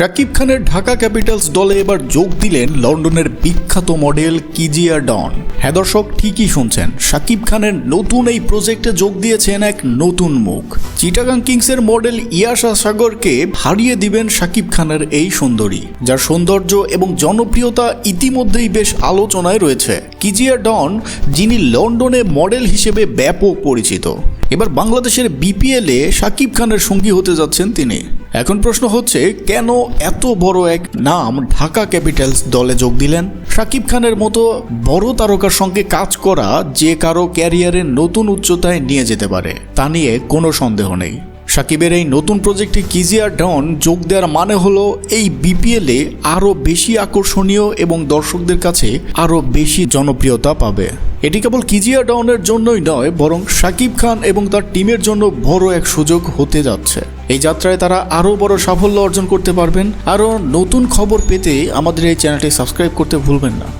শাকিব খানের ঢাকা ক্যাপিটালস দলে এবার যোগ দিলেন লন্ডনের বিখ্যাত মডেল কিজিয়া ডন। হ্যাঁ দর্শক, ঠিকই শুনছেন, শাকিব খানের নতুন এই প্রজেক্টে যোগ দিয়েছেন এক নতুন মুখ। চিটাগাং কিংসের মডেল ইয়াশা সাগরকে হারিয়ে দিবেন শাকিব খানের এই সুন্দরী, যার সৌন্দর্য এবং জনপ্রিয়তা ইতিমধ্যেই বেশ আলোচনায় রয়েছে। কিজিয়া ডন, যিনি লন্ডনে মডেল হিসেবে ব্যাপক পরিচিত। এবার বাংলাদেশের বিপিএলে শাকিব খানের সঙ্গী হতে যাচ্ছেন তিনি। এখন প্রশ্ন হচ্ছে, কেন এত বড় এক নাম ঢাকা ক্যাপিটালস দলে যোগ দিলেন? শাকিব খানের মতো বড় তারকার সঙ্গে কাজ করা যে কারও ক্যারিয়ারের নতুন উচ্চতায় নিয়ে যেতে পারে, তা নিয়ে কোনো সন্দেহ নেই। সাকিবের এই নতুন প্রজেক্টে কিজিয়া ডন যোগ দেওয়ার মানে হলো এই বিপিএলে আরও বেশি আকর্ষণীয় এবং দর্শকদের কাছে আরও বেশি জনপ্রিয়তা পাবে। এটি কেবল কিজিয়া ডনের জন্যই নয়, বরং সাকিব খান এবং তার টিমের জন্য বড় এক সুযোগ হতে যাচ্ছে। এই যাত্রায় তারা আরও বড় সাফল্য অর্জন করতে পারবেন। আরও নতুন খবর পেতে আমাদের এই চ্যানেলটি সাবস্ক্রাইব করতে ভুলবেন না।